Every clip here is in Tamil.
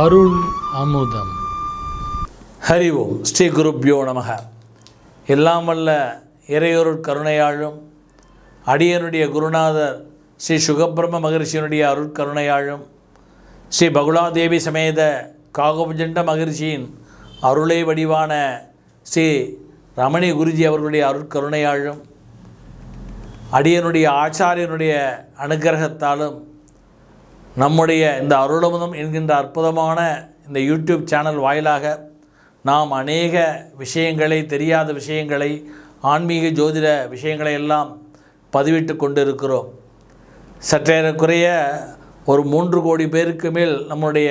அருள் அமுதம். ஹரி ஓம். ஸ்ரீ குருப்யோ நமக. எல்லாம் வல்ல இறையொருள் கருணையாழும் அடியனுடைய குருநாதர் ஸ்ரீ சுகபிரம மகிழ்ச்சியினுடைய அருட்கருணையாழும் ஸ்ரீ பகுலாதேவி சமேத காகபுஜண்ட மகிழ்ச்சியின் அருளை வடிவான ஸ்ரீ ரமணி குருஜி அவர்களுடைய அருட்கருணையாழும் அடியனுடைய ஆச்சாரியனுடைய அனுக்கிரகத்தாலும் நம்முடைய இந்த அருளமுதம் என்கின்ற அற்புதமான இந்த யூடியூப் சேனல் வாயிலாக நாம் அநேக விஷயங்களை தெரியாத விஷயங்களை ஆன்மீக ஜோதிட விஷயங்களை எல்லாம் பதிவிட்டு கொண்டிருக்கிறோம். சற்றேறக்குறைய ஒரு மூன்று கோடி பேருக்கு மேல் நம்முடைய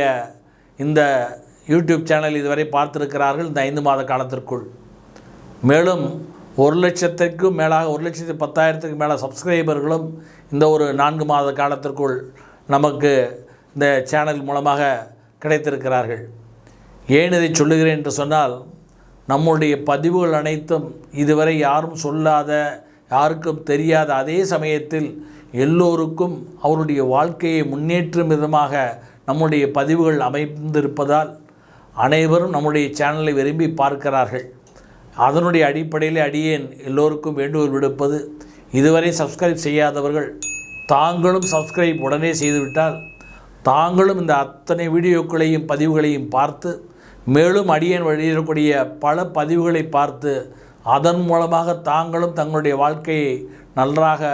இந்த யூடியூப் சேனல் இதுவரை பார்த்திருக்கிறார்கள் இந்த ஐந்து மாத காலத்திற்குள். மேலும் ஒரு லட்சத்திற்கும் மேலாக ஒரு லட்சத்தி பத்தாயிரத்துக்கு மேலே சப்ஸ்கிரைபர்களும் இந்த ஒரு நான்கு மாத காலத்திற்குள் நமக்கு இந்த சேனல் மூலமாக கிடைத்திருக்கிறார்கள். ஏன் இதை சொல்லுகிறேன் என்று சொன்னால் நம்முடைய பதிவுகள் அனைத்தும் இதுவரை யாரும் சொல்லாத யாருக்கும் தெரியாத அதே சமயத்தில் எல்லோருக்கும் அவருடைய வாழ்க்கையை முன்னேற்றும் விதமாக நம்முடைய பதிவுகள் அமைந்திருப்பதால் அனைவரும் நம்முடைய சேனலை விரும்பி பார்க்கிறார்கள். அதனுடைய அடிப்படையில் அடியேன் எல்லோருக்கும் வேண்டுகோள் விடுப்பது இதுவரை சப்ஸ்கிரைப் செய்யாதவர்கள் தாங்களும் சப்ஸ்கிரைப் உடனே செய்துவிட்டால் தாங்களும் இந்த அத்தனை வீடியோக்களையும் பதிவுகளையும் பார்த்து மேலும் அடியன் வெளியிடக்கூடிய பல பதிவுகளை பார்த்து அதன் மூலமாக தாங்களும் தங்களுடைய வாழ்க்கையை நன்றாக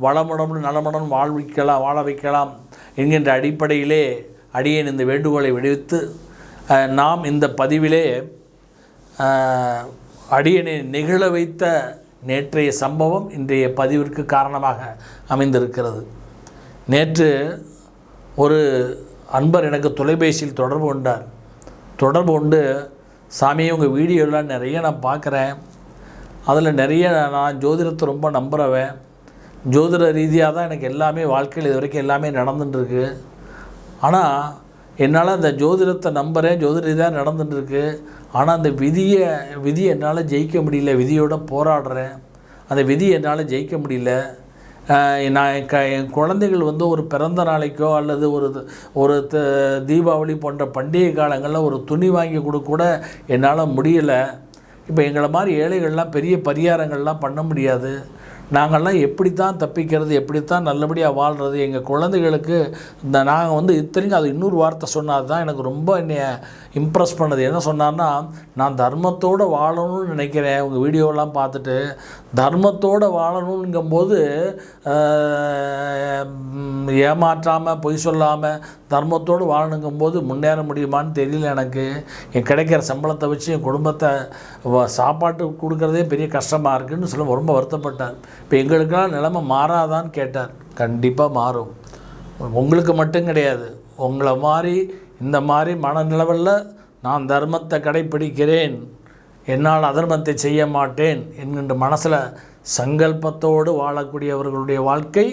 வளமுடன் நலமுடன் வாழ்விக்கலாம் வாழ வைக்கலாம் என்கின்ற அடிப்படையிலே அடியேன் இந்த வேண்டுகோளை விடுவித்து நாம் இந்த பதிவிலே அடியனை நிகழ வைத்த நேற்றைய சம்பவம் இன்றைய பதிவிற்கு காரணமாக அமைந்திருக்கிறது. நேற்று ஒரு அன்பர் எனக்கு தொலைபேசியில் தொடர்பு கொண்டார். தொடர்பு கொண்டு சாமி உங்கள் வீடியோலாம் நிறைய நான் பார்க்குறேன் அதில் நிறைய நான் ஜோதிடத்தை ரொம்ப நம்புகிறவன் ஜோதிட ரீதியாக தான் எனக்கு எல்லாமே வாழ்க்கையில் இது வரைக்கும் எல்லாமே நடந்துட்டுருக்கு ஆனால் என்னால் அந்த ஜோதிடத்தை நம்புகிறேன் ஜோதிட ரீதியாக நடந்துட்டுருக்கு. ஆனால் அந்த விதியை விதியை என்னால் ஜெயிக்க முடியல விதியோட போராடுறேன். அந்த விதியை என்னால் ஜெயிக்க முடியல. நான் என் க என் குழந்தைகள் வந்து ஒரு பிறந்த நாளைக்கோ அல்லது ஒரு ஒரு த தீபாவளி போன்ற பண்டிகை காலங்களில் ஒரு துணி வாங்கி கொடுக்க கூட என்னால் முடியலை. இப்போ எங்களை மாதிரி ஏழைகள்லாம் பெரிய பரிகாரங்கள்லாம் பண்ண முடியாது. நாங்கள்லாம் எப்படி தான் தப்பிக்கிறது எப்படி தான் நல்லபடியாக வாழ்கிறது எங்கள் குழந்தைகளுக்கு இந்த நாங்கள் வந்து இத்தனைக்கும் அது இன்னொரு வார்த்தை சொன்னார் தான் எனக்கு ரொம்ப என்னைய இம்ப்ரெஸ் பண்ணது. என்ன சொன்னார்னா நான் தர்மத்தோடு வாழணும்னு நினைக்கிறேன். உங்கள் வீடியோலாம் பார்த்துட்டு தர்மத்தோடு வாழணுங்கும்போது ஏமாற்றாமல் பொய் சொல்லாமல் தர்மத்தோடு வாழணுங்கும்போது முன்னேற முடியுமான்னு தெரியல எனக்கு. என் கிடைக்கிற சம்பளத்தை வச்சு என் குடும்பத்தை வ- சாப்பாட்டு கொடுக்குறதே பெரிய கஷ்டமாக இருக்குன்னு சொல்ல ரொம்ப வருத்தப்பட்டார் இப்போ எங்களுக்கெல்லாம் நிலைமை மாறாதான்னு கேட்டார். கண்டிப்பாக மாறும். உங்களுக்கு மட்டும் கிடையாது. உங்களை மாதிரி இந்த மாதிரி மனநிலவில் நான் தர்மத்தை கடைப்பிடிக்கிறேன் என்னால் அதர்மத்தை செய்ய மாட்டேன் என்கின்ற மனசில் சங்கல்பத்தோடு வாழக்கூடியவர்களுடைய வாழ்க்கை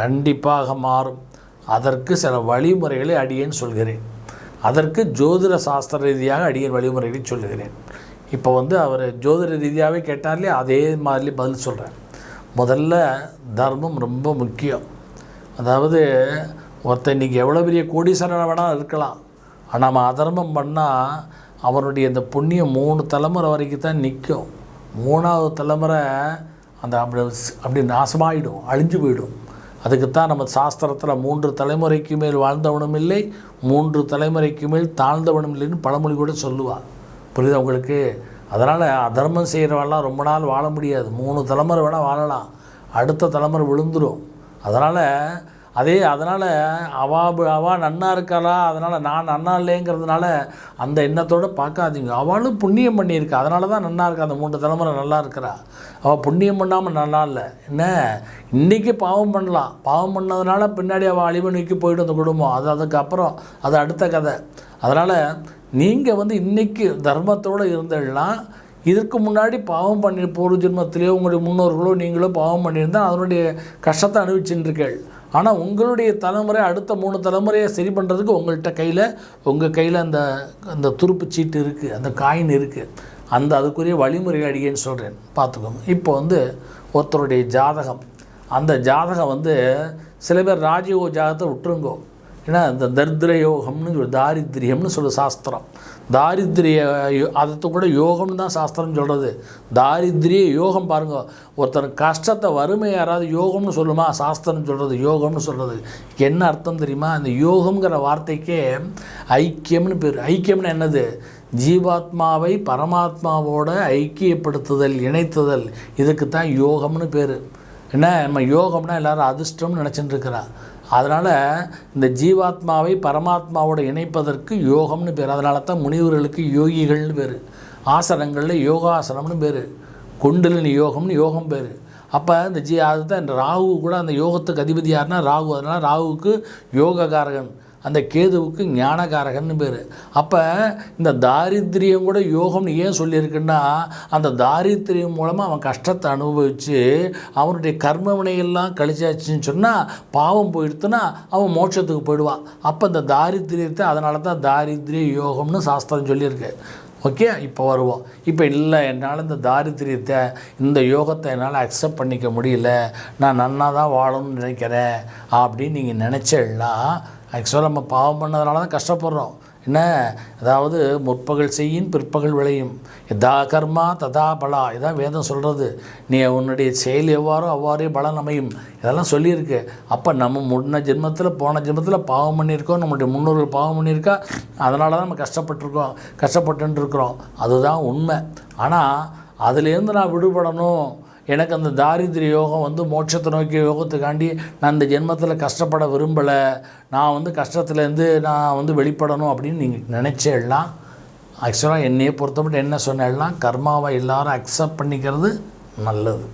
கண்டிப்பாக மாறும். அதற்கு சில வழிமுறைகளை அடியேன் சொல்கிறேன். அதற்கு ஜோதிட சாஸ்திர ரீதியாக அடியேன் வழிமுறைகளை சொல்லுகிறேன் இப்போ வந்து அவர் ஜோதிட ரீதியாகவே கேட்டார்லே அதே மாதிரி பதில் சொல்கிறேன் முதல்ல தர்மம் ரொம்ப முக்கியம். அதாவது ஒருத்தன் இன்றைக்கி எவ்வளோ பெரிய கோடீஸ்வரன் வேணால் இருக்கலாம். ஆனால் நம்ம அதர்மம் பண்ணால் அவனுடைய இந்த புண்ணியம் மூணு தலைமுறை வரைக்கும் தான் நிற்கும் மூணாவது தலைமுறை அந்த அப்படி அப்படி நாசமாயிடும் அழிஞ்சு போயிடும். அதுக்குத்தான் நம்ம சாஸ்திரத்தில் மூன்று தலைமுறைக்கு மேல் வாழ்ந்தவனும் இல்லை மூன்று தலைமுறைக்கு மேல் தாழ்ந்தவனும் இல்லைன்னு பழமொழி கூட சொல்லுவாள் புரியுது உங்களுக்கு? அதனால் அதர்மம் செய்கிறவெல்லாம் ரொம்ப நாள் வாழ முடியாது. மூணு தலைமுறை வேணால் வாழலாம். அடுத்த தலைமுறை விழுந்துடும் அதனால் அதே அதனால் அவா அவா நன்னா இருக்காளா? அதனால் நான் நன்னா இல்லைங்கிறதுனால அந்த எண்ணத்தோடு பார்க்காதீங்க. அவளும் புண்ணியம் பண்ணியிருக்கா. அதனால தான் நன்னா இருக்கா? அந்த மூன்று தலைமுறை நல்லா இருக்கிறா. அவள் புண்ணியம் பண்ணாமல் நல்லா இல்லை. என்ன? இன்றைக்கி பாவம் பண்ணலாம். பாவம் பண்ணதுனால பின்னாடி அவள் அழிவு நோக்கி போயிட்டு அந்த குடும்பம். அது அதுக்கப்புறம் அது அடுத்த கதை. அதனால் நீங்கள் வந்து இன்றைக்கி தர்மத்தோடு இருந்தீங்கன்னா இதற்கு முன்னாடி பாவம் பண்ணி பூர்வ ஜென்மத்திலேயோ உங்களுடைய முன்னோர்களோ நீங்களோ பாவம் பண்ணியிருந்தால் அதனுடைய கஷ்டத்தை அனுபவிச்சுருக்கீர்கள் ஆனால் உங்களுடைய தலைமுறை அடுத்த மூணு தலைமுறையை சரி பண்ணுறதுக்கு உங்கள்கிட்ட கையில் உங்கள் கையில் அந்த அந்த துருப்பு சீட்டு இருக்குது அந்த காயின் இருக்குது அந்த அதுக்குரிய வழிமுறை அடிகேன்னு சொல்கிறேன் பார்த்துக்கோங்க. இப்போ வந்து ஒருத்தருடைய ஜாதகம். அந்த ஜாதகம் வந்து சில பேர் ராஜயோக ஜாதகத்தை விட்டுருங்கோ. ஏன்னா இந்த தரித்திர யோகம்னு சொல்லி தாரித்ரியம்னு சொல்ல சாஸ்திரம். தாரித்ரிய அதை கூட யோகம்னு தான் சாஸ்திரம் சொல்கிறது தாரித்ரிய யோகம் பாருங்க. ஒருத்தர் கஷ்டத்தை வறுமை யாராவது யோகம்னு சொல்லுமா சாஸ்திரம் சொல்கிறது யோகம்னு சொல்கிறது என்ன அர்த்தம் தெரியுமா? அந்த யோகம்ங்கிற வார்த்தைக்கே ஐக்கியம்னு பேர். ஐக்கியம்னு என்னது? ஜீவாத்மாவை பரமாத்மாவோட ஐக்கியப்படுத்துதல் இணைத்துதல். இதுக்கு தான் யோகம்னு பேர். என்ன நம்ம யோகம்னா எல்லாரும் அதிர்ஷ்டம்னு நினச்சிட்டு இருக்கிறா. அதனால் இந்த ஜீவாத்மாவை பரமாத்மாவோட இணைப்பதற்கு யோகம்னு பேர். அதனால தான் முனிவர்களுக்கு யோகிகள்னு பேர். ஆசனங்களில் யோகாசனம்னு பேர். குண்டலினி யோகம்னு யோகம் பேர். அப்போ இந்த ஜி அதுதான் இந்த ராகு கூட அந்த யோகத்துக்கு அதிபதி யாருன்னா ராகு. அதனால் ராகுவுக்கு யோககாரகன். அந்த கேதுவுக்கு ஞானகாரகன்னு பேர். அப்போ இந்த தாரித்திரியம் கூட யோகம்னு ஏன் சொல்லியிருக்குன்னா அந்த தாரித்திரியம் மூலமாக அவன் கஷ்டத்தை அனுபவித்து அவனுடைய கர்ம வினையெல்லாம் கழிச்சாச்சுன்னு சொன்னால் பாவம் போயிடுத்துன்னா அவன் மோட்சத்துக்கு போயிடுவான் அப்போ இந்த தாரித்திரியத்தை அதனால தான் தாரித்திரிய யோகம்னு சாஸ்திரம் சொல்லியிருக்கு. ஓகே இப்போ வருவோம். இப்போ இல்லை என்னால் இந்த தாரித்திரியத்தை இந்த யோகத்தை என்னால் அக்செப்ட் பண்ணிக்க முடியல. நான் நன்னா தான் வாழணும்னு நினைக்கிறேன். அப்படின்னு நீங்கள் நினச்சேன்னா ஆக்சுவலாக நம்ம பாவம் பண்ணதுனால தான் கஷ்டப்படுறோம். என்ன? அதாவது முற்பகல் செய்யின் பிற்பகல் விளையும். எதா கர்மா ததா பலா. இதான் வேதம் சொல்கிறது நீ உன்னுடைய செயல் எவ்வாறோ அவ்வாறே பலன் அமையும். இதெல்லாம் சொல்லியிருக்கு. அப்போ நம்ம முன்ன ஜென்மத்தில் போன ஜென்மத்தில் பாவம் பண்ணியிருக்கோம். நம்மளுடைய முன்னோர்கள் பாவம் பண்ணியிருக்கா. அதனால தான் நம்ம கஷ்டப்பட்டிருக்கோம். கஷ்டப்பட்டுன்ருக்கிறோம் அதுதான் உண்மை. ஆனால் அதுலேருந்து நான் விடுபடணும். எனக்கு அந்த தாரித்திரிய யோகம் வந்து மோட்சத்தை நோக்கிய யோகத்துக்காண்டி நான் இந்த ஜென்மத்தில் கஷ்டப்பட விரும்பலை. நான் வந்து கஷ்டத்துலேருந்து நான் வந்து வெளிப்படணும் அப்படின்னு நீங்கள் நினச்சேன்னா ஆக்சுவலாக என்னையை பொறுத்தப்பட்டு என்ன சொன்னேன்னா கர்மாவை எல்லாரும் அக்செப்ட் பண்ணிக்கிறது நல்லது.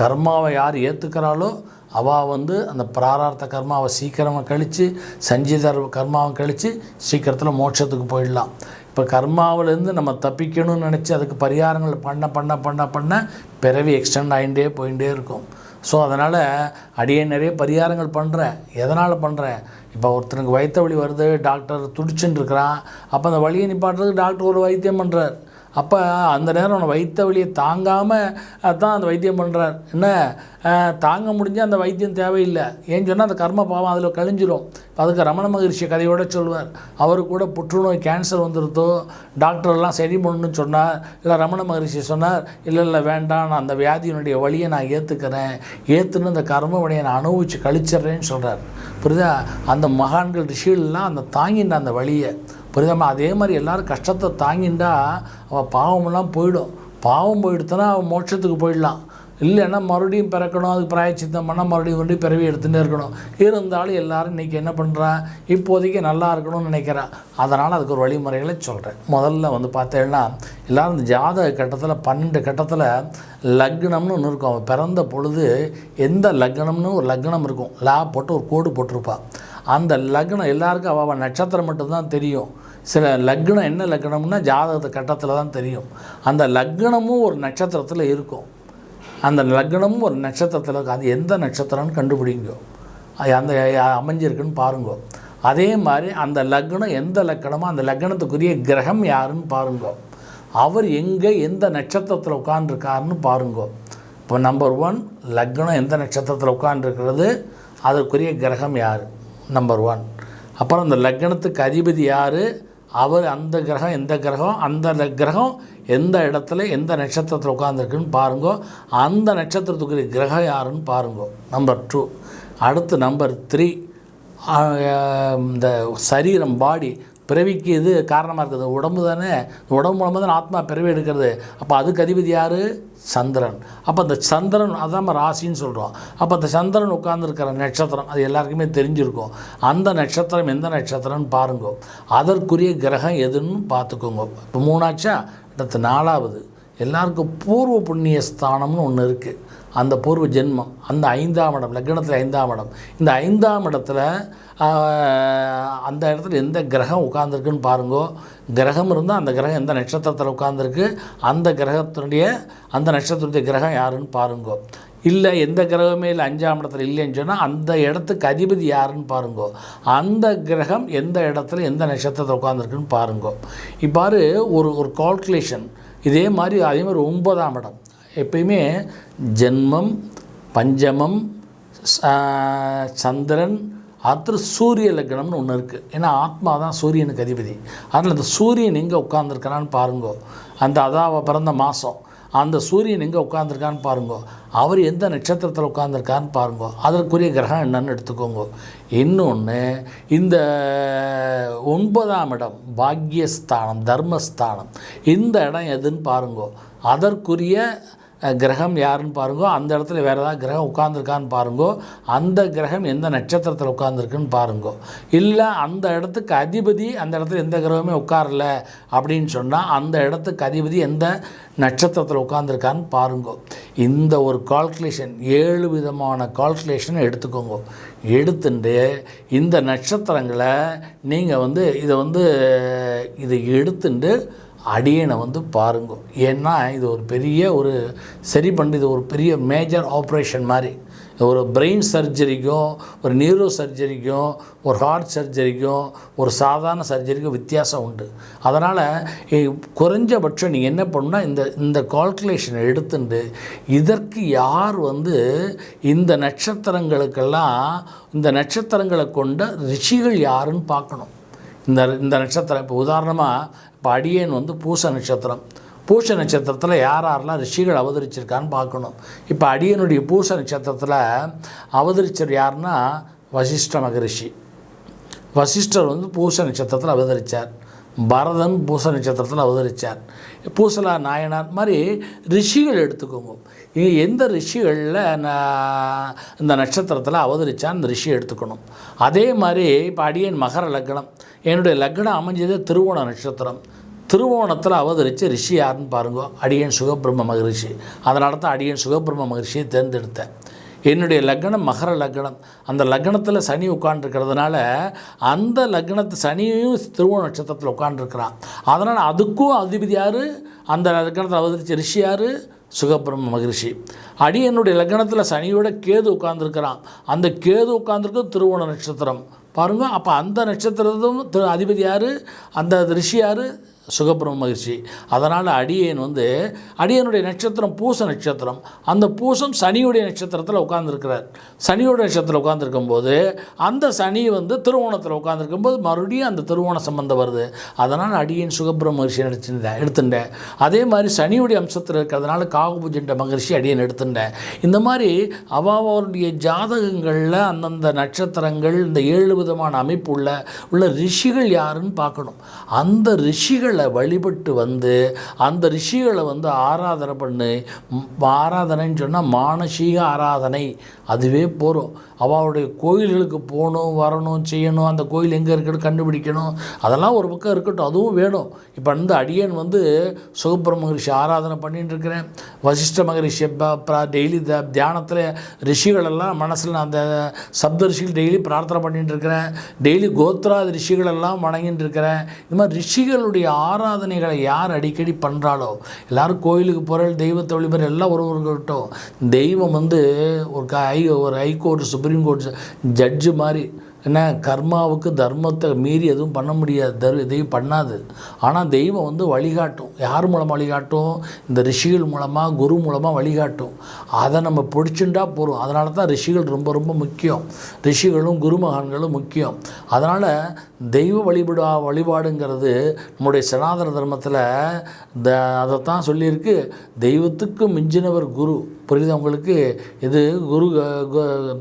கர்மாவை யார் ஏற்றுக்கிறாளோ அவள் வந்து அந்த பிராரார்த்த கர்மாவை சீக்கிரமாக கழித்து சஞ்சீத கர்மாவை கழித்து சீக்கிரத்தில் மோட்சத்துக்கு போயிடலாம். இப்போ கர்மாவிலேருந்து நம்ம தப்பிக்கணும்னு நினச்சி அதுக்கு பரிகாரங்கள் பண்ண பண்ண பண்ண பண்ண பிறவி எக்ஸ்டெண்ட் ஆகிட்டே போயிட்டே இருக்கும். ஸோ அதனால் அடியே நிறைய பரிகாரங்கள் பண்ணுறேன் எதனால் பண்ணுறேன் இப்போ ஒருத்தனுக்கு வயிற்று வலி வருது டாக்டர் துடிச்சுட்டு இருக்கிறான். அப்போ அந்த வழியை நிப்பாட்டுறதுக்கு டாக்டர் ஒரு வைத்தியம் பண்ணுறார் அப்போ அந்த நேரம் அவனை வைத்த வழியை தாங்காமல் தான் அந்த வைத்தியம் பண்ணுறார் என்ன? தாங்க முடிஞ்சால் அந்த வைத்தியம் தேவையில்லை. ஏன்னு சொன்னால் அந்த கர்ம பாவம் அதில் கழிஞ்சிரும். அதுக்கு ரமண மகிழ்ச்சி கதையோட சொல்வார். அவரு கூட புற்றுநோய் கேன்சர் வந்துருத்தோ டாக்டர் எல்லாம் சரி பண்ணணும்னு சொன்னார். இல்லை ரமண மகிழ்ச்சி சொன்னார் இல்லை இல்லை வேண்டாம். நான் அந்த வியாதியினுடைய வழியை நான் ஏற்றுக்கிறேன் ஏற்றுன்னு அந்த கர்ம வழியை நான் அனுபவித்து கழிச்சிட்றேன்னு சொல்கிறார் புரியுதா? அந்த மகான்கள் ரிஷிகள்லாம் அந்த தாங்கின்ற அந்த வழியை. புரியுதாம்மா அதே மாதிரி எல்லாரும் கஷ்டத்தை தாங்கிண்டா அவன் பாவமெல்லாம் போயிடும். பாவம் போயிடுத்துனா அவன் மோட்சத்துக்கு போயிடலாம். இல்லைன்னா மறுபடியும் பிறக்கணும் அதுக்கு பிராயச்சித்தம் பண்ணால் மறுபடியும் மறுபடியும் பிறவி எடுத்துகிட்டே இருக்கணும். இருந்தாலும் எல்லாரும் இன்றைக்கி என்ன பண்ணுறான் இப்போதைக்கு நல்லா இருக்கணும்னு நினைக்கிறான் அதனால் அதுக்கு ஒரு வழிமுறைகளை சொல்கிறேன் முதல்ல வந்து பார்த்தேன்னா எல்லாரும் இந்த ஜாதக கட்டத்தில் பன்னெண்டு கட்டத்தில் லக்னம்னு ஒன்று இருக்கும். அவன் பிறந்த பொழுது எந்த லக்னம்னு ஒரு லக்னம் இருக்கும். லா போட்டு ஒரு கோடு போட்டிருப்பாள் அந்த லக்னம் எல்லாருக்கும் அவள் நட்சத்திரம் மட்டும்தான் தெரியும். சில லக்னம் என்ன லக்னம்னா ஜாதகத்து கட்டத்தில் தான் தெரியும். அந்த லக்னமும் ஒரு நட்சத்திரத்தில் இருக்கும். அந்த லக்னமும் ஒரு நட்சத்திரத்தில் இருக்கும். அது எந்த நட்சத்திரம்னு கண்டுபிடிங்கோ. அது அந்த அமைஞ்சிருக்குன்னு பாருங்க. அதே மாதிரி அந்த லக்னம் எந்த லக்கணமோ அந்த லக்னத்துக்குரிய கிரகம் யாருன்னு பாருங்க. அவர் எங்கே எந்த நட்சத்திரத்தில் உட்காந்துருக்காருன்னு பாருங்கோ. இப்போ நம்பர் ஒன் லக்னம் எந்த நட்சத்திரத்தில் உட்காந்துருக்கிறது அதற்குரிய கிரகம் யார்? நம்பர் ஒன் அப்புறம் அந்த லக்னத்துக்கு அதிபதி யார்? அவர் அந்த கிரகம் எந்த கிரகம்? அந்த கிரகம் எந்த இடத்துல எந்த நட்சத்திரத்தில் உட்காந்துருக்குன்னு பாருங்கோ. அந்த நட்சத்திரத்துக்குரிய கிரகம் யாருன்னு பாருங்க. நம்பர் டூ அடுத்து நம்பர் த்ரீ இந்த சரீரம் பாடி பிறவிக்கு இது காரணமாக இருக்குது உடம்பு தானே. உடம்பு மூலமாக தான் ஆத்மா பிறவி எடுக்கிறது. அப்போ அதுக்கு அதிபதி யார்? சந்திரன். அப்போ அந்த சந்திரன் அதான் நம்ம ராசின்னு சொல்கிறோம் அப்போ அந்த சந்திரன் உட்கார்ந்துருக்கிற நட்சத்திரம் அது எல்லாருக்குமே தெரிஞ்சிருக்கும். அந்த நட்சத்திரம் எந்த நட்சத்திரம்னு பாருங்க. அதற்குரிய கிரகம் எதுன்னு பார்த்துக்கோங்க. இப்போ மூணாச்சா? அடுத்து நாலாவது. எல்லாருக்கும் பூர்வ புண்ணிய ஸ்தானம்னு ஒன்று இருக்குது அந்த பூர்வ ஜென்மம் அந்த ஐந்தாம் இடம் லக்னத்தில் ஐந்தாம் இடம். இந்த ஐந்தாம் இடத்துல அந்த இடத்துல எந்த கிரகம் உட்கார்ந்துருக்குன்னு பாருங்கோ. கிரகம் இருந்தால் அந்த கிரகம் எந்த நட்சத்திரத்தில் உட்கார்ந்துருக்கு அந்த கிரகத்தினுடைய அந்த நட்சத்திரத்துடைய கிரகம் யாருன்னு பாருங்கோ. இல்லை எந்த கிரகமே இல்லை அஞ்சாம் இடத்துல இல்லைன்னு சொன்னால் அந்த இடத்துக்கு அதிபதி யாருன்னு பாருங்கோ. அந்த கிரகம் எந்த இடத்துல எந்த நட்சத்திரத்தில் உட்காந்துருக்குன்னு பாருங்கோ. இப்பாரு ஒரு ஒரு கால்குலேஷன் இதே மாதிரி அதே மாதிரி ஒன்பதாம் இடம். எப்பயுமே ஜென்மம் பஞ்சமம் சந்திரன் அடுத்து சூரிய லக்னம்னு ஒன்று இருக்குது ஏன்னா ஆத்மா தான் சூரியனுக்கு அதிபதி. அதில் அந்த சூரியன் எங்கே உட்காந்துருக்கிறான்னு பாருங்கோ. அந்த அதாவை பிறந்த மாதம் அந்த சூரியன் எங்கே உட்காந்துருக்கான்னு பாருங்கோ. அவர் எந்த நட்சத்திரத்தில் உட்காந்துருக்கான்னு பாருங்கோ. அதற்குரிய கிரகம் என்னன்னு எடுத்துக்கோங்க. இன்னொன்று இந்த ஒன்பதாம் இடம் பாக்யஸ்தானம் தர்மஸ்தானம். இந்த இடம் எதுன்னு பாருங்கோ. அதற்குரிய கிரகம் யாருன்னு பாருங்கோ. அந்த இடத்துல வேறு ஏதாவது கிரகம் உட்காந்துருக்கான்னு பாருங்கோ. அந்த கிரகம் எந்த நட்சத்திரத்தில் உட்காந்துருக்குன்னு பாருங்கோ. இல்லை அந்த இடத்துக்கு அதிபதி அந்த இடத்துல எந்த கிரகமே உட்காரல அப்படின்னு சொன்னால் அந்த இடத்துக்கு அதிபதி எந்த நட்சத்திரத்தில் உட்காந்துருக்கான்னு பாருங்கோ. இந்த ஒரு கால்குலேஷன் ஏழு விதமான கால்குலேஷனை எடுத்துக்கோங்க. எடுத்துட்டு இந்த நட்சத்திரங்களை நீங்கள் வந்து இதை வந்து இதை எடுத்துட்டு அடியனை வந்து பாருங்க. ஏன்னா இது ஒரு பெரிய ஒரு சரி பண்ணி இது ஒரு பெரிய மேஜர் ஆப்ரேஷன் மாதிரி. ஒரு பிரெயின் சர்ஜரிக்கும் ஒரு நியூரோ சர்ஜரிக்கும் ஒரு ஹார்ட் சர்ஜரிக்கும் ஒரு சாதாரண சர்ஜரிக்கும் வித்தியாசம் உண்டு. அதனால் குறைஞ்சபட்சம் நீங்கள் என்ன பண்ணால் இந்த இந்த கால்குலேஷனை எடுத்துட்டு இதற்கு யார் வந்து இந்த நட்சத்திரங்களுக்கெல்லாம் இந்த நட்சத்திரங்களை கொண்ட ரிஷிகள் யாருன்னு பார்க்கணும். இந்த இந்த நட்சத்திரம் இப்போ உதாரணமாக இப்போ அடியேன் வந்து பூச நட்சத்திரம். பூச நட்சத்திரத்தில் யார் யாரெல்லாம் ரிஷிகள் அவதரிச்சிருக்கான்னு பார்க்கணும். இப்போ அடியனுடைய பூச நட்சத்திரத்தில் அவதரிச்சர் யாருன்னா வசிஷ்ட மகரிஷி. வசிஷ்டர் வந்து பூச நட்சத்திரத்தில் அவதரித்தார் பரதன் பூச நட்சத்திரத்தில் அவதரித்தார் பூசலா நாயனார் மாதிரி ரிஷிகள் எடுத்துக்கோங்க. எந்த ரிஷிகளில் நான் இந்த நட்சத்திரத்தில் அவதரித்தா அந்த ரிஷி எடுத்துக்கணும். அதே மாதிரி இப்போ அடியேன் மகர லக்னம். என்னுடைய லக்னம் அமைஞ்சது திருவோண நட்சத்திரம். திருவோணத்தில் அவதரித்த ரிஷி யாருன்னு பாருங்க அடியன் சுகபிரம்ம மகரிஷி. அதனால தான் அடியன் சுகபிரம்ம மகரிஷியை தேர்ந்தெடுத்தேன். என்னுடைய லக்னம் மகர லக்னம். அந்த லக்னத்தில் சனி உட்காண்டிருக்கிறதுனால அந்த லக்னத்து சனியும் திருவோண நட்சத்திரத்தில் உட்காண்டிருக்கிறான் அதனால் அதுக்கும் அதிபதி யார்? அந்த லக்னத்தில் அவதரித்த ரிஷி யார்? சுகபிரம்ம அடி அடியனுடைய லக்னத்தில் சனியோட கேது உட்கார்ந்துருக்கிறான். அந்த கேது உட்கார்ந்திருக்க திருவோண நட்சத்திரம். பாருங்கள் அப்போ அந்த நட்சத்திரத்தும் திரு அதிபதி யார்? அந்த ரிஷி யார்? சுகபிரம மகிழ்ச்சி. அதனால் அடியேன் வந்து அடியனுடைய நட்சத்திரம் பூச நட்சத்திரம். அந்த பூசம் சனியுடைய நட்சத்திரத்தில் உட்காந்துருக்கிறார் சனியோட நட்சத்திரத்தில் உட்காந்துருக்கும் போது அந்த சனி வந்து திருவோணத்தில் உட்காந்துருக்கும் போது மறுபடியும் அந்த திருவோண சம்பந்தம் வருது. அதனால் அடியேன் சுகபிரம மகிழ்ச்சி நடிச்சிருந்தேன் எடுத்துட்டேன். அதே மாதிரி சனியுடைய அம்சத்தில் இருக்கிறதுனால காகுபுஜன்ற மகிழ்ச்சி அடியேன் எடுத்துட்டேன். இந்த மாதிரி அவாவருடைய ஜாதகங்களில் அந்தந்த நட்சத்திரங்கள் இந்த ஏழு விதமான அமைப்பு உள்ள உள்ள ரிஷிகள் யாருன்னு பார்க்கணும். அந்த ரிஷிகள் வழிபட்டு வந்து அந்த ரிஷிகளை வந்து ஆராதனை பண்ணு. ஆராதனைன்னு சொன்னால் மானசீக ஆராதனை. அதுவே போகிறோம் அவளுடைய கோயில்களுக்கு போகணும் வரணும் செய்யணும். அந்த கோயில் எங்கே இருக்குன்னு கண்டுபிடிக்கணும். அதெல்லாம் ஒரு பக்கம் இருக்கட்டும். அதுவும் வேணும். இப்போ இந்த அடியன் வந்து சுகப்பிர மகரிஷி ஆராதனை பண்ணிட்டு இருக்கிறேன். வசிஷ்ட மகரிஷி டெய்லி தியானத்தில் ரிஷிகளெல்லாம் மனசில் அந்த சப்த ரிஷிகள் டெய்லி பிரார்த்தனை பண்ணிட்டு இருக்கிறேன். டெய்லி கோத்ரா ரிஷிகளெல்லாம் வணங்கிட்டு இருக்கிறேன். இந்த மாதிரி ரிஷிகளுடைய ஆராதனைகளை யார் அடிக்கடி பண்ணுறாளோ எல்லாரும் கோயிலுக்கு போகிற தெய்வத்தை வழிபடுற எல்லாம் ஒரு ஒரு தெய்வம் வந்து ஒரு க- ஒரு ஹைகோர்ட் சுப்ரீம் கோர்ட் ஜட்ஜு மாதிரி என்ன கர்மாவுக்கு தர்மத்தை மீறி எதுவும் பண்ண முடியாது தர் இதையும் பண்ணாது. ஆனால் தெய்வம் வந்து வழிகாட்டும். யார் மூலமாக வழிகாட்டும்? இந்த ரிஷிகள் மூலமாக குரு மூலமாக வழிகாட்டும். அதை நம்ம பிடிச்சுட்டா போகிறோம் அதனால தான் ரிஷிகள் ரொம்ப ரொம்ப முக்கியம். ரிஷிகளும் குருமகான்களும் முக்கியம். அதனால் தெய்வ வழிபடா வழிபாடுங்கிறது நம்முடைய சனாதன தர்மத்தில் த அதைத்தான் சொல்லியிருக்கு. தெய்வத்துக்கு மிஞ்சினவர் குரு. புரியுது அவங்களுக்கு இது குரு க- கு-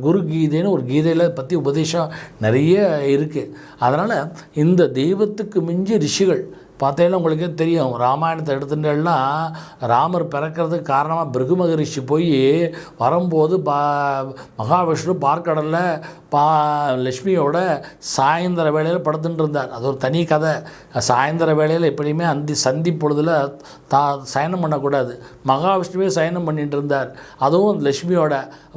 குரு கீதைன்னு ஒரு கீதையில் பற்றி உபதேசம் நிறைய இருக்குது அதனால் இந்த தெய்வத்துக்கு மிஞ்சி ரிஷிகள் பார்த்தீங்கன்னா உங்களுக்கே தெரியும். ராமாயணத்தை எடுத்துட்டேன்னா ராமர் பிறக்கிறதுக்கு காரணமாக பிருகு மகரிஷி போய் வரும்போது பா மகாவிஷ்ணு பார்க்கடலில் பா லக்ஷ்மியோட சாயந்தர வேளையில் படுத்துட்டு இருந்தார். அது ஒரு தனி கதை. சாயந்தர வேளையில் எப்படியுமே அந்தி சந்தி பொழுதில் தா சயனம் பண்ணக்கூடாது. மகாவிஷ்ணுவே சயனம் பண்ணிட்டு இருந்தார். அதுவும் லக்ஷ்மியோட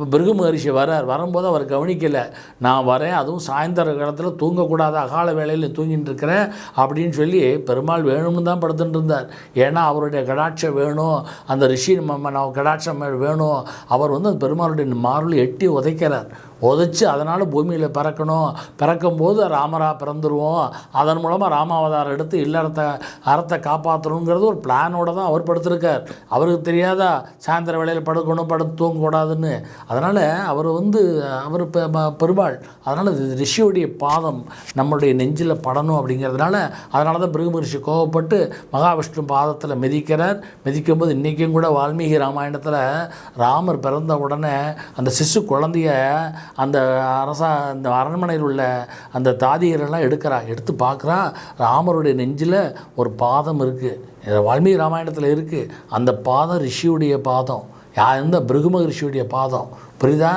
பிருகு மகரிஷி வரார். வரும்போது அவர் கவனிக்கலை. நான் வரேன். அதுவும் சாயந்தர காலத்தில் தூங்கக்கூடாது. அகால வேளையில் தூங்கிட்டு இருக்கிறேன் அப்படின்னு சொல்லி பெருமாள் பெருமாள் வேணும்னு தான் படுத்துட்டு இருந்தார் ஏன்னா அவருடைய கடாட்சம் வேணும் அந்த ரிஷி நம்ம கடாட்சம் வேணும். அவர் வந்து அந்த பெருமாளுடைய மார்பில் எட்டி உதைக்கிறார். உதைச்சு அதனால் பூமியில் பிறக்கணும். பிறக்கும்போது ராமரா பிறந்துருவோம். அதன் மூலமாக ராமாவதாரம் எடுத்து இல்லறத்தை அறத்தை காப்பாற்றணுங்கிறது ஒரு பிளானோட தான் அவர் படுத்திருக்கார். அவருக்கு தெரியாதா? சாயந்தர வேலையில் படுக்கணும் படுத்து தூங்கக்கூடாதுன்னு. அதனால் அவர் வந்து அவர் பெ- பெருமாள். அதனால் ரிஷியுடைய பாதம் நம்மளுடைய நெஞ்சில் படணும் அப்படிங்கிறதுனால அதனால தான் பிருகு ரிஷி கோவப்பட்டு மகாவிஷ்ணு பாதத்தில் மிதிக்கிறார். மிதிக்கும்போது இன்றைக்கும் கூட வால்மீகி ராமாயணத்தில் ராமர் பிறந்த உடனே அந்த சிசு குழந்தைய அந்த அரசா அந்த அரண்மனையில் உள்ள அந்த தாதியரெல்லாம் எடுக்கிறா எடுத்து பார்க்குறா ராமருடைய நெஞ்சில் ஒரு பாதம் இருக்குது வால்மீகி ராமாயணத்தில் இருக்குது அந்த பாதம் ரிஷியுடைய பாதம். யா இந்த பிருகு ரிஷியுடைய பாதம்? புரியுதா?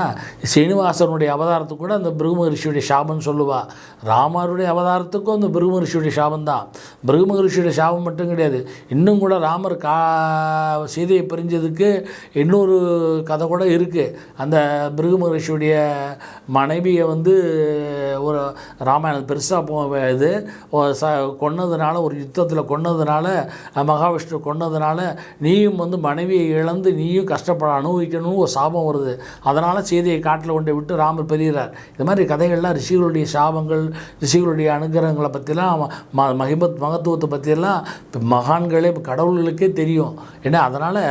சீனிவாசனுடைய அவதாரத்துக்கு கூட அந்த பிருகு ரிஷியுடைய சாபம்னு சொல்லுவாள் ராமருடைய அவதாரத்துக்கும் அந்த பிருகு ரிஷியுடைய சாபம் தான். பிருகு ரிஷியுடைய சாபம் மட்டும் கிடையாது. இன்னும் கூட ராமர் கா சீதையை பிரிஞ்சதுக்கு இன்னொரு கதை கூட இருக்குது அந்த பிருகு ரிஷியுடைய மனைவியை வந்து ஒரு ராமாயணம் பெருசாக போ இது. ச கொன்னதுனால ஒரு யுத்தத்தில் கொன்னதுனால மகாவிஷ்ணு கொன்னதுனால நீயும் வந்து மனைவியை இழந்து நீயும் கஷ்டப்பட அனுபவிக்கணும்னு ஒரு சாபம் வருது. அதனால் சீதையை காட்டில் கொண்டு விட்டு ராமர் பெறுகிறார் இது மாதிரி கதைகள்லாம் ரிஷிகளுடைய சாபங்கள் ரிஷிகளுடைய அனுகிரகங்களை பற்றிலாம் ம மகிமத் மகத்துவத்தை பற்றியெல்லாம் இப்போ மகான்களே கடவுள்களுக்கே தெரியும். ஏன்னா அதனால்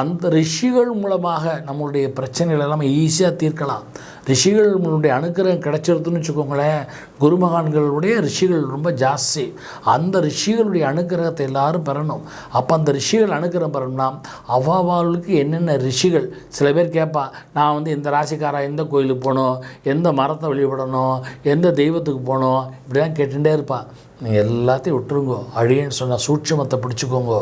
அந்த ரிஷிகள் மூலமாக நம்மளுடைய பிரச்சனைகள் எல்லாம் ஈஸியாக தீர்க்கலாம். ரிஷிகளுடைய அனுக்கிரகம் கிடைச்சிருதுன்னு வச்சுக்கோங்களேன் குருமகான்களுடைய ரிஷிகள் ரொம்ப ஜாஸ்தி. அந்த ரிஷிகளுடைய அனுக்கிரகத்தை எல்லாரும் பெறணும். அப்போ அந்த ரிஷிகள் அனுக்கிரகம் பெறணும்னா அவ்வாவாளுக்கு என்னென்ன ரிஷிகள்? சில பேர் கேட்பா நான் வந்து இந்த ராசிக்காரா எந்த கோயிலுக்கு போகணும்? எந்த மரத்தை வழிபடணும்? எந்த தெய்வத்துக்கு போகணும்? இப்படிலாம் கேட்டுகிட்டே இருப்பாள் நீங்கள் எல்லாத்தையும் விட்டுருங்கோ. அடியேன்னு சொன்னால் சூட்சமத்தை பிடிச்சிக்கோங்கோ.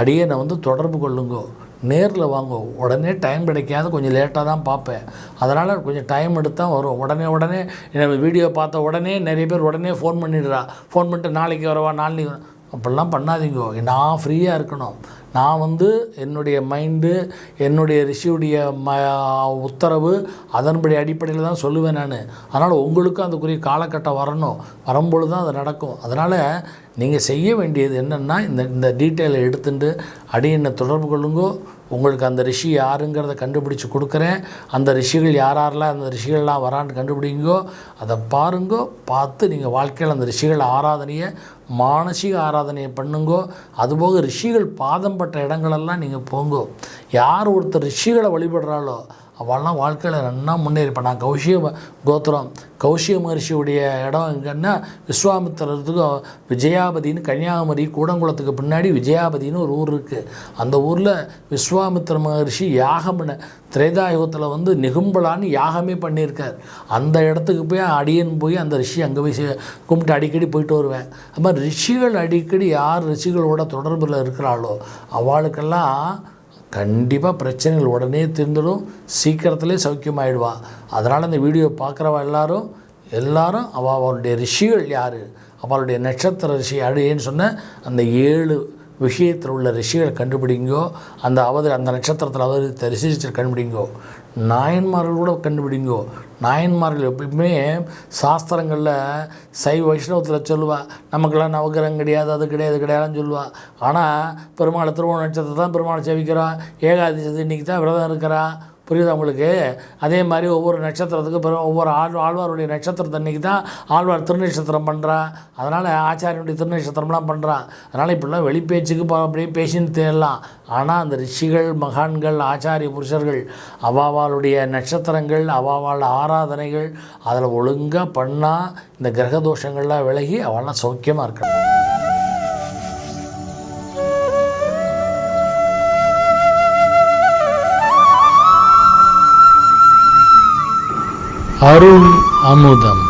அடியேனை வந்து தொடர்பு கொள்ளுங்கோ. நேரில் வாங்க உடனே டைம் கிடைக்காது கொஞ்சம் லேட்டாக தான் பார்ப்பேன். அதனால் கொஞ்சம் டைம் எடுத்தால் வரும். உடனே உடனே நம்ம வீடியோ பார்த்த உடனே நிறைய பேர் உடனே ஃபோன் பண்ணிடுறா. ஃபோன் பண்ணிட்டு நாளைக்கு வரவா நாளைக்கு அப்படிலாம் பண்ணாதீங்கோ. நான் ஃப்ரீயாக இருக்கணும். நான் வந்து என்னுடைய மைண்டு என்னுடைய ரிஷியுடைய ம உத்தரவு அதன்படி அடிப்படையில் தான் சொல்லுவேன் நான். அதனால் உங்களுக்கும் அதுக்குரிய காலகட்டம் வரணும். வரும்பொழுது தான் அது நடக்கும். அதனால் நீங்கள் செய்ய வேண்டியது என்னென்னா இந்த இந்த டீட்டெயிலை எடுத்துட்டு அடியனை தொடர்பு கொள்ளுங்கோ. உங்களுக்கு அந்த ரிஷி யாருங்கிறத கண்டுபிடிச்சு கொடுக்குறேன். அந்த ரிஷிகள் யார் யாரெல்லாம் அந்த ரிஷிகள்லாம் வரான்னு கண்டுபிடிங்கோ அதை பாருங்கோ பார்த்து நீங்கள் வாழ்க்கையில் அந்த ரிஷிகள் ஆராதனையை மானசீக ஆராதனையை பண்ணுங்கோ. அதுபோக ரிஷிகள் பாதம் பட்ட இடங்களெல்லாம் நீங்கள் போங்கோ. யார் ஒருத்தர் ரிஷிகளை வழிபடுறாளோ அவள்லாம் வாழ்க்கையில் நல்லா முன்னேறி நான் கௌஷிய கோத்திரம் கௌஷிய மகர்ஷியுடைய இடம் எங்கன்னா விஸ்வாமித்திரத்துக்கு விஜயாபதின்னு கன்னியாகுமரி கூடங்குளத்துக்கு பின்னாடி விஜயாபதின்னு ஒரு ஊர் இருக்குது அந்த ஊரில் விஸ்வாமித்திர மகர்ஷி யாகம் பண்ண திரேதாயுகத்தில் வந்து நிகும்பலான்னு யாகமே பண்ணியிருக்கார். அந்த இடத்துக்கு போய் அடியன் போய் அந்த ரிஷி அங்கே போய் கும்பிட்டு அடிக்கடி போயிட்டு வருவேன். அது மாதிரி ரிஷிகள் அடிக்கடி யார் ரிஷிகளோட தொடர்பில் இருக்கிறாளோ அவளுக்கெல்லாம் கண்டிப்பாக பிரச்சனைகள் உடனே தீர்ந்துடும். சீக்கிரத்திலே சௌக்கியமாயிடுவா. அதனால் இந்த வீடியோ பார்க்குறவா எல்லாரும் எல்லாரும் அவள் அவளுடைய ரிஷிகள் யார்? அவளுடைய நட்சத்திர ரிஷி அடியேன்னு சொன்ன அந்த ஏழு விஷயத்தில் உள்ள ரிஷிகளை கண்டுபிடிங்கோ அந்த அவத அந்த நட்சத்திரத்தில் அவர் தரிசிச்சு கண்டுபிடிங்கோ. நாயன்மார்கள் கூட கண்டுபிடிங்கோ. நாயன்மார்கள் எப்பயுமே சாஸ்திரங்களில் சைவ வைஷ்ணவத்தில் சொல்லுவாள் நமக்கெல்லாம் நவகிரகம் கிடையாது அது கிடையாது கிடையாதுன்னு சொல்லுவாள் ஆனால் பெருமாள் திருவோண நட்சத்திரத்தை தான் பெருமாள் சேவிக்கிறான் ஏகாதசி இன்றைக்கி தான் விரதம் இருக்கிறா. புரியுதா உங்களுக்கு? அதே மாதிரி ஒவ்வொரு நட்சத்திரத்துக்கு பிறகு ஒவ்வொரு ஆள் ஆழ்வாருடைய நட்சத்திரத்தை அன்றைக்கி தான் ஆழ்வார் திருநட்சத்திரம் பண்ணுறான் அதனால் ஆச்சாரியனுடைய திருநட்சத்திரம்லாம் பண்ணுறான் அதனால் இப்படிலாம் வெளிப்பேச்சுக்கு அப்படியே பேசின்னு தேரலாம் ஆனால் அந்த ரிஷிகள் மகான்கள் ஆச்சாரிய புருஷர்கள் அவாவாளுடைய நட்சத்திரங்கள் அவாவால் ஆராதனைகள் அதில் ஒழுங்காக பண்ணால் இந்த கிரக தோஷங்கள்லாம் விலகி அவெல்லாம் சௌக்கியமாக இருக்கணும் அருள் அமுதம்.